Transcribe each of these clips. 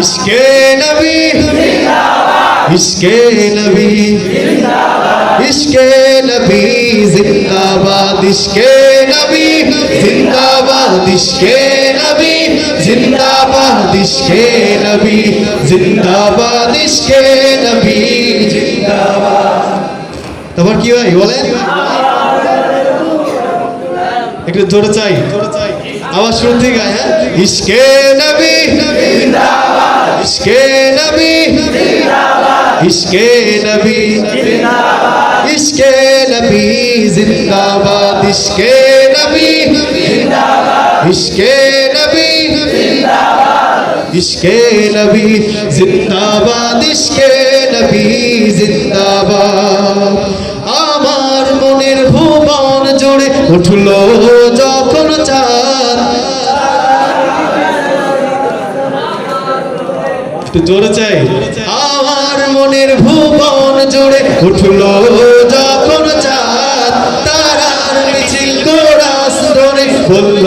ইশকে নবী ইশকে নবী ইশকে নবী, জিন্দাবাদ ইশকে নবী, জিন্দাবাদ ইশকে নবী, জিন্দাবাদ ইশকে নবী, জিন্দাবাদ ইশকে নবী, জিন্দাবাদ। তারপর কি হয় বলেন? একটু জোরে চাই। আওয়াজ শুনতে গায় হ্যাঁ? ইশকে নবী ইশকে নবী ইশকে নবী ইশকে নবী, জিন্দাবাদ ইশকে নবী ইশকে নবী ইশকে নবী, জিন্দাবাদ ইশকে নবী, জিন্দাবাদ। আমার মনের ভুবন জুড়ে উঠল যখন চাঁদ। জোরে চাই। আমার মনের ভুবন জোরে উঠল যখন চাঁদ। তারা মিছিল কোরাস ধরে বলল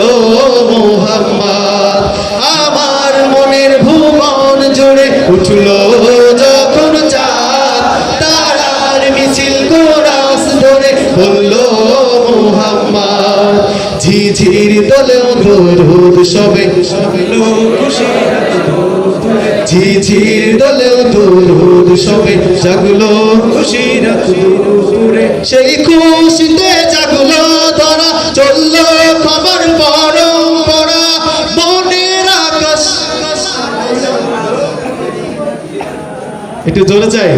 ঝিঝির দলেও দরুদ সবে। ঝিঝির দলেও দরুদ সবে জাগলো। খুশির দূরে সেই খুশিতে জাগলো ধরা, চলল খবর পরম্পরা, মনের আকাশ। একটু জোরে চাই।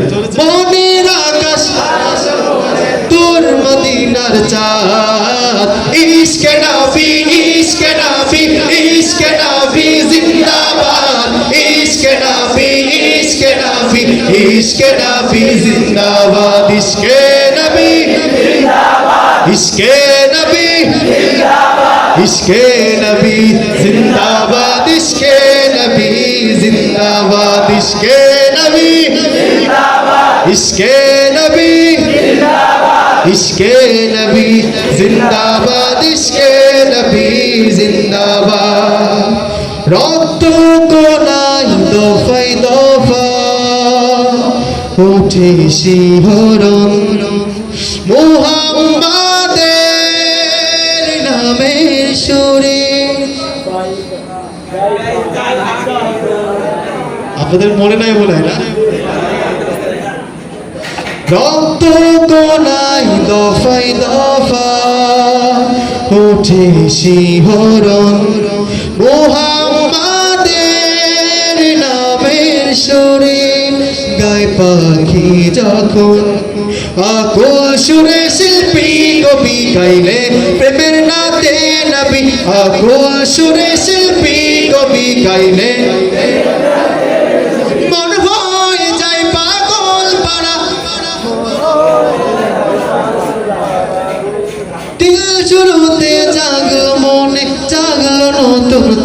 মদিনার চাঁদ। ইশকে নবী ইশকে নবী ইশকে নবী জিন্দাবাদ। ইশকে নবী ইশকে নবী ইশকে নবী জিন্দাবাদ। ইশকে নবী ইশকে নবী ইশকে নবী জিন্দাবাদ। ইশকে নবী জিন্দাবাদ। ইশকে নবী ইশকে নবী ইশকে নবী জিন্দাবাদ, ইশকে নবী জিন্দাবাদ। রক্ত কোনাই দফাই, দফা। উঠে শিহরণ মুহাম্মাদের নামের সুরে। আপনাদের মনে নাই হয় না? রক্ত কোনাই দফাই দফা উঠে শিহরণ মোহাম্মাদের নামের সুরে গায় পাখি যখন। আকুল সুরে শিল্পী কবি গাইলে প্রেমের নাতে নবী। আকুল সুরে শিল্পী কবি গাইলে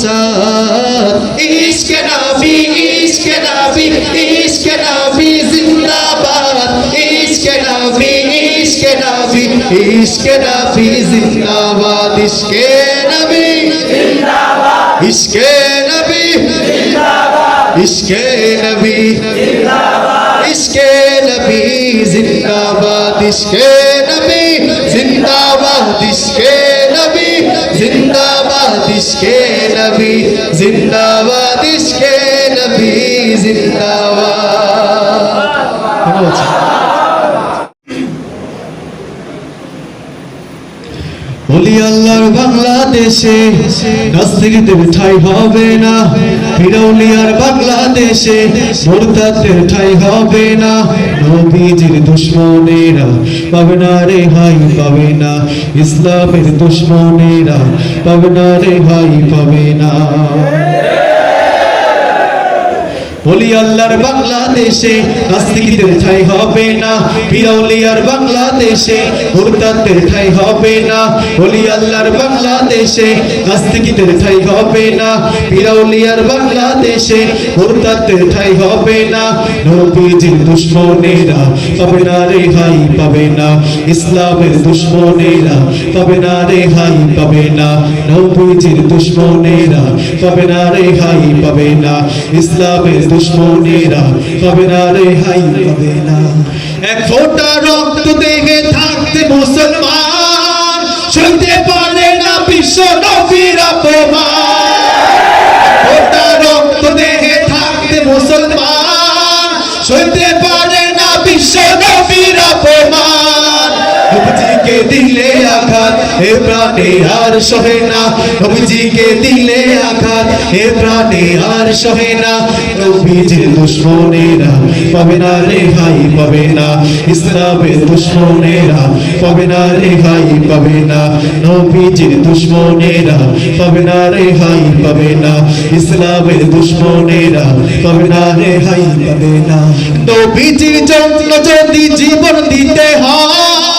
চাঁদ ইশকে নবী ইশকে নবী ইশকে নবী জিন্দাবাদ। ইশকে নবী ইশকে নবী ইশকে নবী জিন্দাবাদ। ইশকে নবী ইশকে নবী ইশকে নবী ইশকে নবী জিন্দাবাদ। ইশকে নবী জিন্দাবাদ। ইশকে ইশকে নবী জিন্দাবাদ ইশকে নবী জিন্দাবাদ কেমন আছে বলি আল্লাহর বাংলাদেশে নাস্তিকদের ঠাই হবে না। ফিরাউলিয়ার বাংলাদেশে, মোরতাদের ঠাই হবে না। নবীজির দুশ্মনেরা পাবে হাই পাবে না। ইসলামের দুশ্মনেরা পাবে না রে, হাই পাবে না। বলি আল্লাহর বাংলাদেশে নাস্তিকদের ঠাই হবে না পিরাউলিয়ার বাংলাদেশে মুরতাদের ঠাই হবে না বলি আল্লাহর বাংলাদেশে নাস্তিকদের ঠাই হবে না পিরাউলিয়ার বাংলাদেশে মুরতাদের ঠাই হবে না, নবীজির দুশ্মনেরা পাবে না রেহাই পাবে না, ইসলামের দুশ্মনেরা পাবে না রেহাই পাবে না, নবীজির দুশ্মনেরা পাবে না রেহাই পাবে না, ইসলামের দুশ্মনেরা পাবে না হবে না। এক থাকতে মুসলমান শুনতে পারে না বিশ্ব নবীর অপমান। এ প্রাণে আর সহে না। নবীজিকে দিলে আঘাত। এ প্রাণে আর সহে না। নবীজির দুশ্মনেরা পাবে না রেহাই পাবে না। ইসলামের দুশ্মনেরা পাবে না রেহাই পাবে না। নবীজির দুশ্মনেরা পাবে না রেহাই পাবে না। ইসলামের দুশ্মনেরা পাবে না রেহাই পাবে না। নবীজির জন্য যদি জীবন দিতে হয়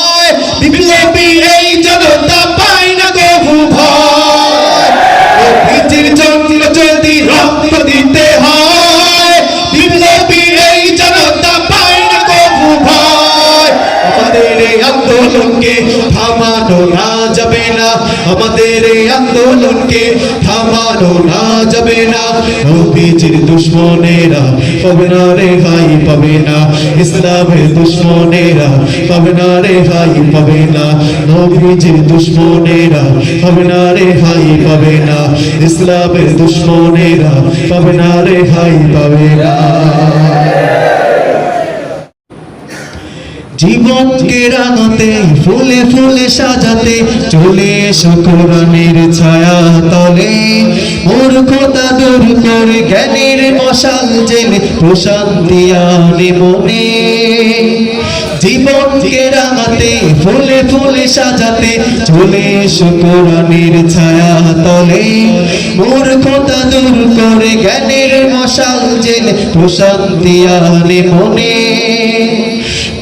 আমাদের এই আন্দোলনকে থামানো না যাবে না। নবীজির দুশ্মনেরা পাবে না রেহাই পাবে না। ইসলামের দুশ্মনেরা পাবে না রেহাই পাবে না। নবীজির দুশ্মনেরা পাবে না রেহাই পাবে না। ইসলামের দুশ্মনেরা পাবে না রেহাই পাবে না। জীবনকে রাঙাতে, ফুলে ফুলে সাজাতে চলে এসো ছায়া তলে মূর্খতা দূর করে, জ্ঞানের মশাল জেলে প্রশান্তি আনে মনে জীবনকে রাঙাতে, ফুলে ফুলে সাজাতে চলে এসো ছায়া তলে মূর্খতা দূর করে, জ্ঞানের মশাল জেলে প্রশান্তি আনে মনে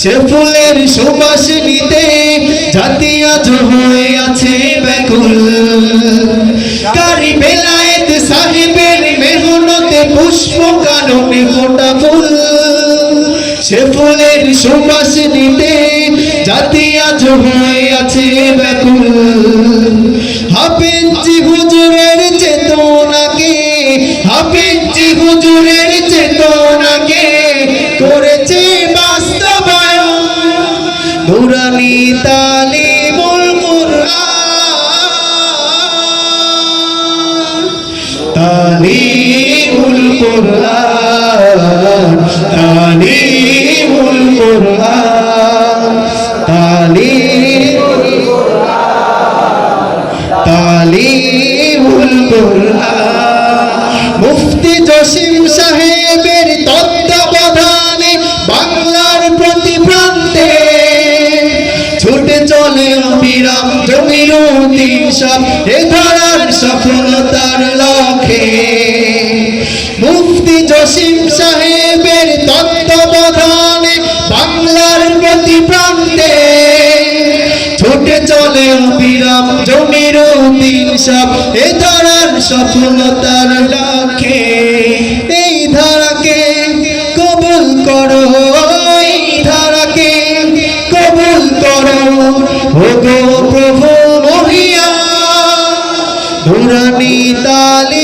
সে ফুলের সুবাস নিতে জাতি আজ হয়ে আছে ব্যাকুল। কারি বেলায়েত সাহেবের মেহনতে পুষ্প কানুনি ফোটা ফুল। সে ফুলের সুবাস নিতে জাতি আজ আছে ব্যাকুল। হাফিজি হুজুরের চেতনাকে বাংলার প্রতি প্রান্তে ছুটে চলে অবিরাম জমির দিন সব। এ ধরার সফলতার লক্ষ্যে, এই ধারাকে কবুল করো, এই ধারাকে কবুল করো। ও গো প্রভু মহিয়া, নুরানি তালিমুল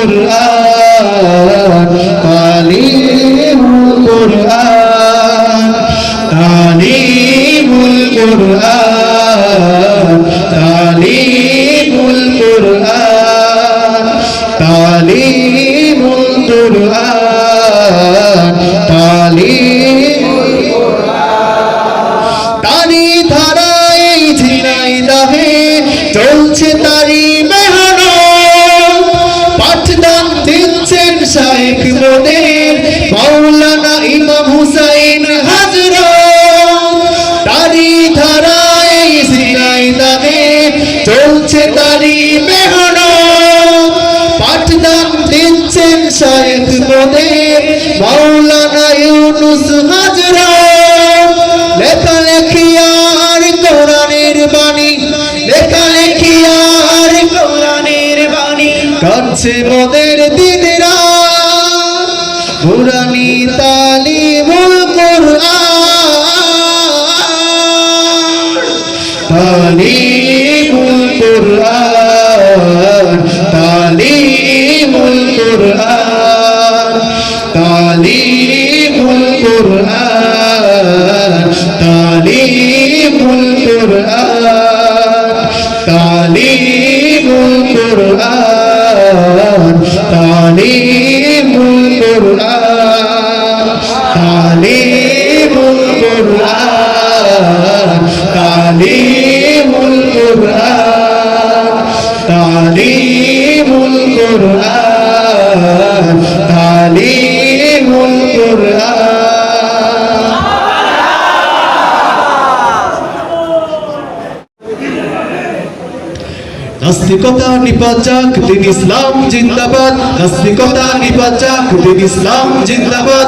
Quran. তালিমুল কোরআন তালিমুল কোরআন তালিমুল কোরআন তালিমুল কোরআন তালিমুল কোরআন তালিমুল কোরআন তালিমুল কোরআন। تعليم القرآن تعليم القرآن تعليم القرآن নাস্তিকতা নিপাচাক, দিন ইসলাম জিন্দাবাদ। নাস্তিকতা নিপাচাক, দিন ইসলাম জিন্দাবাদ।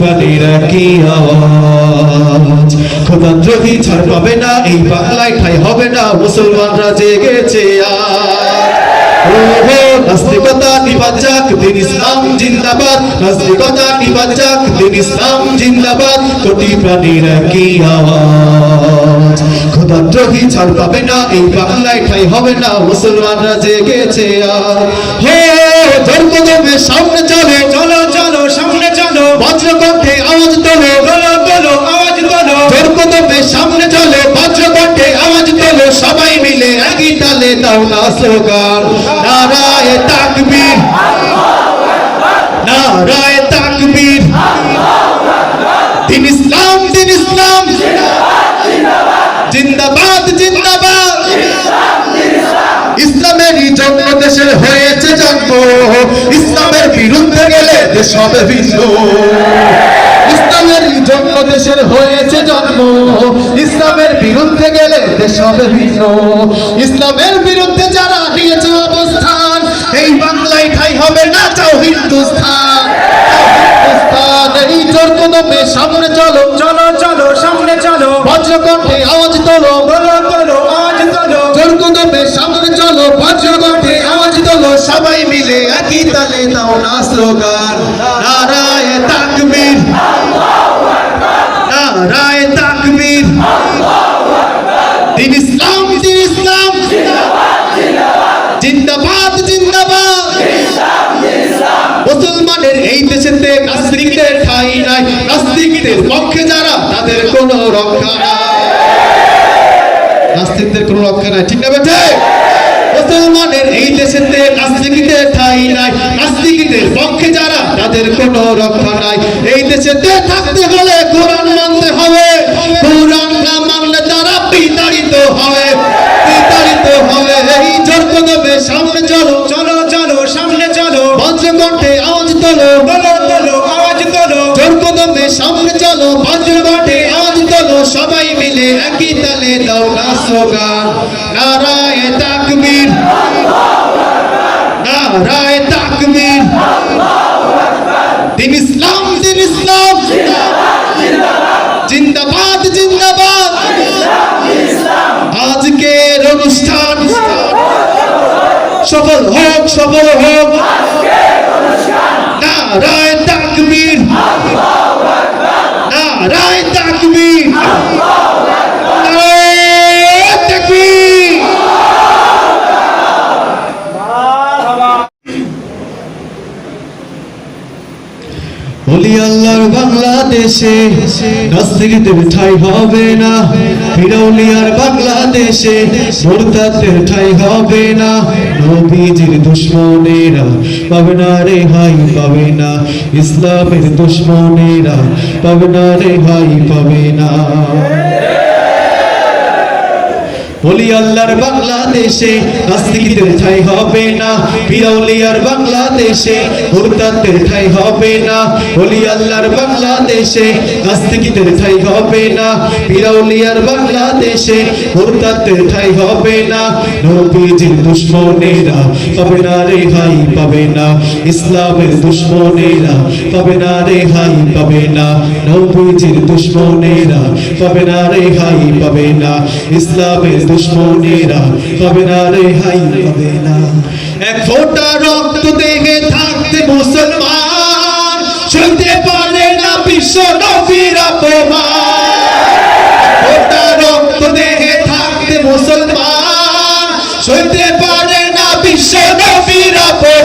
প্রাণীর কি আওয়াজ। খোদাদ্রোহী ছাড় পাবে না, এই বাংলায় ঠাই হবে না, মুসলমানরা জেগেছে আর। নাস্তিকতা নিপাচাক, দিন ইসলাম জিন্দাবাদ। নাস্তিকতা নিপাচাক, দিন ইসলাম জিন্দাবাদ। কোটি প্রাণীর কি আওয়াজ। খোদাদ্রোহী ছাড় পাবে না, এই বাংলায় ঠাই হবে না, মুসলমানরা জেগেছে আর। হে জন্মদমে সামনে চলো চলো চলো, সামনে চলো, বজ্রকণ্ঠে আওয়াজ তোলো তোলো তোলো আওয়াজ তোলো জন্মদমে সামনে চলো, বজ্রকণ্ঠে আওয়াজ তোলো, সবাই মিলে একই তালে দাও না স্লোগান। নারায় তাকবীর। নারায় তাকবীর। দিন ইসলাম জিন্দাবাদ জিন্দাবাদ ইসলামেরই জন্ম দেশের হয়েছে জন্ম ইসলামের বিরুদ্ধে গেলে দেশ হবে ভিন্ন ইসলামের জন্ম দেশের হয়েছে জন্ম। ইসলামের বিরুদ্ধে গেলে দেশ হবে ভিন্ন ইসলামের বিরুদ্ধে যারা নিয়েছে অবস্থান এই বাংলায় ঠাই হবে না চাও এই জোর কদমে সামনে চলো। চলো চলো সামনে চলো। বজ্রকণ্ঠে আওয়াজ তোলো। একই তালে না স্লোগান। নারায় তাকবীর। নারায় তাকবীর। দিন ইসলাম দিন ইসলাম। জিন্দাবাদ জিন্দাবাদ। মুসলমানের এই দেশেতে নাস্তিকদের ঠাই নাই। নাস্তিকদের পক্ষে যারা, তাদের কোনো রক্ষা নাই। নাস্তিকদের কোনো রক্ষা নাই। ঠিক না বেঠে? মুসলমানের এই দেশেতে নাস্তিকদের ঠাই নাই। নাস্তিকদের পক্ষে যারা, তাদের কোনো রক্ষা নাই। এই দেশেতে থাকতে হলে কোরআন মানতে হবে। কোরআন না মানলে তারা বিতাড়িত হবে। বিতাড়িত হবে। এই জোর কদমে সামনে চলো চলো চলো, সামনে চলো। বজ্রকণ্ঠে আওয়াজ তোলো তোলো তোলো আওয়াজ তোলো। জোর কদমে সামনে চলো বজ্রকণ্ঠে একই তালে দাও না স্লোগান। নারায় তাকবীর। নারায় তাকবীর। দিন ইসলাম দিন ইসলাম। জিন্দাবাদ জিন্দাবাদ। আজকের অনুষ্ঠান। সফল হোক সফল হোক। নারায় তাকবীর। নারায় তাকবীর নারায় তাকবীর বলি আল্লাহর বাংলাদেশে, নাস্তিকদের ঠাই হবে না। ফিরৌলিয়ার বাংলাদেশে, মোরতাদের ঠাই হবে না। নবীজির দুশ্মনেরা পাবে না রে হাই, পাবে না। ইসলামের দুশ্মনেরা পাবে না রে হাই, পাবে না। আল্লাহর বাংলাদেশে, নাস্তিকদের ঠাই হবে না। পিরাউলিয়ার বাংলাদেশে মুরতাদের ঠাই হবে না। আল্লাহর বাংলাদেশে, নাস্তিকদের ঠাই হবে না। পিরাউলিয়ার বাংলাদেশে মুরতাদের ঠাই হবে না। নবীজির দুশ্মনেরা পাবে না রেহাই পাবে না। ইসলামের দুশ্মনেরা পাবে না রেহাই পাবে না। নবীজির দুশ্মনেরা পাবে না রেহাই পাবে না। ইসলামের দুশ্মনেরা পাবে না রেহাই পাবে না। এক ফোঁটা রক্ত দেহে থাকতে মুসলমান শুনতে পারে না বিশ্ব নবীর অপমান ফোঁটা রক্ত দেহে থাকতে মুসলমান শুনতে পারে না বিশ্ব নবীর অপমান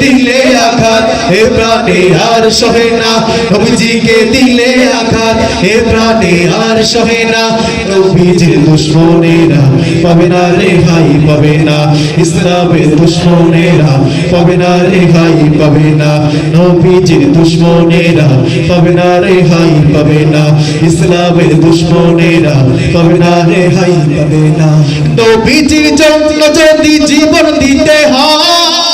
দিলে আঘাত এ প্রাণে আর সহে না। নবীজিকে দিলে আঘাত এ প্রাণে আর সহে না। নবীজির দুশ্মনেরা পাবে না রেহাই পাবে না। ইসলামের দুশ্মনেরা পাবে না রেহাই পাবে না। নবীজির দুশ্মনেরা পাবে না রেহাই পাবে না। ইসলামের দুশ্মনেরা পাবে না রেহাই পাবে না। নবীজির জন্য যদি জীবন দিতে হয়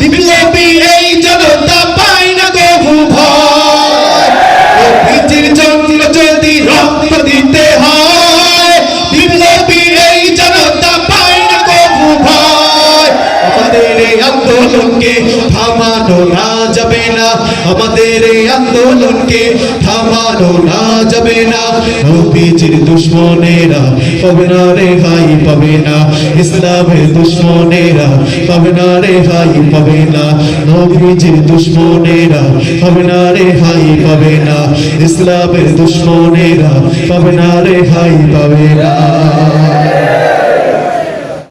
বিপ্লবী এই জনতা পায় না গো ভয়। চন্দ্র যদি রক্ত দিতে হয়। বিপ্লবী এই জনতা পায় না গো ভয়। আমাদের আন্দোলনকে থামানো না। না, আমাদের এই আন্দোলনকে থামানো না যাবে না। নবীজির দুশ্মনেরা পাবে না রেহাই পাবে না। ইসলামের দুশ্মনেরা পাবে না রেহাই পাবে না। নবীজির দুশ্মনেরা পাবে না রেহাই পাবে না। ইসলামের দুশ্মনেরা পাবে না রেহাই পাবে না।